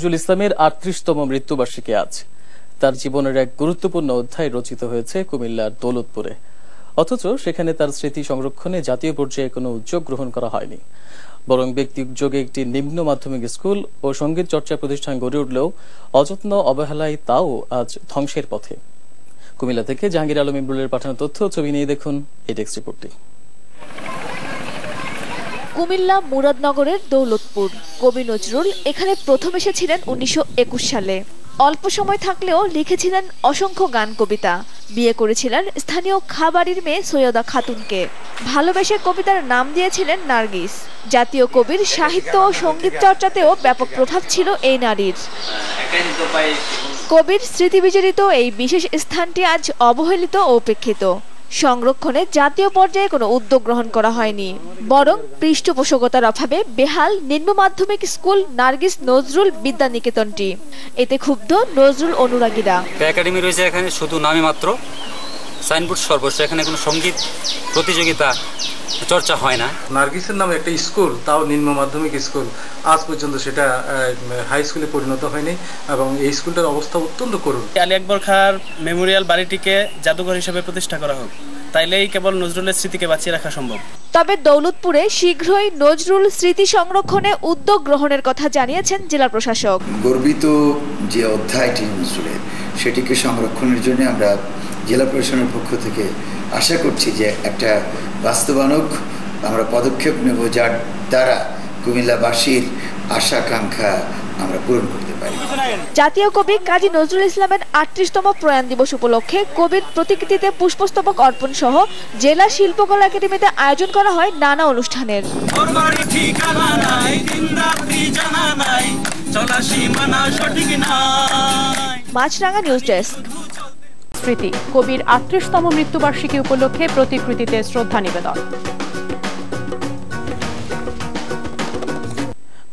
নজরুল ইসলামের আটত্রিশতম মৃত্যুবার্ষিকী আজ। তার জীবনের এক গুরুত্বপূর্ণ অধ্যায় রচিত হয়েছে কুমিল্লার দৌলতপুরে। অথচ সেখানে তার স্মৃতি সংরক্ষণে জাতীয় পর্যায়ে কোনো উদ্যোগ গ্রহণ করা হয়নি। বরং ব্যক্তি উদ্যোগে একটি নিম্ন মাধ্যমিক স্কুল ও সংগীত চর্চা প্রতিষ্ঠান গড়ে উঠলেও অযত্ন অবহেলায় তাও আজ ধ্বংসের পথে। কুমিল্লা থেকে জাহাঙ্গীর আলম ইমরুলের পাঠানো তথ্য, ছবি নিয়ে দেখুন এই ডেস্ক রিপোর্টটি। কুমিল্লা মুরাদনগরের দৌলতপুর। কবি নজরুল এখানে প্রথম এসেছিলেন উনিশশো একুশ সালে। অল্প সময় থাকলেও লিখেছিলেন অসংখ্য গান কবিতা। বিয়ে করেছিলেন স্থানীয় খাবাড়ির মেয়ে সৈয়দা খাতুনকে। ভালোবেসে কবিতার নাম দিয়েছিলেন নার্গিস। জাতীয় কবির সাহিত্য ও সংগীত চর্চাতেও ব্যাপক প্রভাব ছিল এই নারীর। কবির স্মৃতিবিজড়িত এই বিশেষ স্থানটি আজ অবহেলিত ও উপেক্ষিত। সংরক্ষণে জাতীয় পর্যায়ে কোনো উদ্যোগ গ্রহণ করা হয়নি। বরং পৃষ্ঠপোষকতার অভাবে বেহাল নিম্ন মাধ্যমিক স্কুল নার্গিস নজরুল বিদ্যা নিকেতনটি এতে ক্ষুব্ধ নজরুল অনুরাগীরা। একাডেমি রয়েছে এখানে, শুধু নামে মাত্র। সাইনবোর্ড সর্বস্ব এখানে কোনো সংগীত প্রতিযোগিতা চর্চা হয় না। নার্গিসের নামে একটা স্কুল তাও নিম্ন মাধ্যমিক স্কুল। আজ পর্যন্ত সেটা হাই স্কুলে পরিণত হয়নি এবং এই স্কুলটার অবস্থা অত্যন্ত করুণ। আলী আকবর খাঁর মেমোরিয়াল বাড়িটিকে জাদুঘর হিসেবে প্রতিষ্ঠা করা হোক। তাইলেই কেবল নজরুলের স্মৃতিকে বাঁচিয়ে রাখা সম্ভব। তবে দৌলতপুরে শীঘ্রই নজরুল স্মৃতি সংরক্ষণে উদ্যোগ গ্রহণের কথা জানিয়েছেন জেলা প্রশাসক। গর্বিত যে অধ্যায়টি নজরুলের সেটিকে সংরক্ষণের জন্য আমরা জেলা প্রশাসনের পক্ষ থেকে আশা করছি যে একটা বাস্তবানক আমরা পদক্ষেপ নেব যার দ্বারা কুমিল্লাবাসীর আশা আকাঙ্ক্ষা আমরা পূরণ করতে পারি। জাতীয় কবি কাজী নজরুল ইসলামের আটত্রিশতম প্রয়াণ দিবস উপলক্ষে কবির প্রতিকৃতিতে পুষ্পস্তবক অর্পণ সহ জেলা শিল্পকলা একাডেমিতে আয়োজন করা হয় নানা অনুষ্ঠানের। Maasranga news desk. স্মৃতি কবির আটত্রিশতম মৃত্যুবার্ষিকী উপলক্ষে প্রতিকৃতিতে শ্রদ্ধা নিবেদন।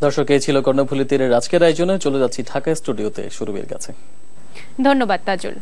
দর্শক এই ছিল কর্ণফুলী তীরের আজকের আয়োজনে চলে যাচ্ছি ঢাকা স্টুডিওতে। সুরভীর কাছে। ধন্যবাদ তাজুল।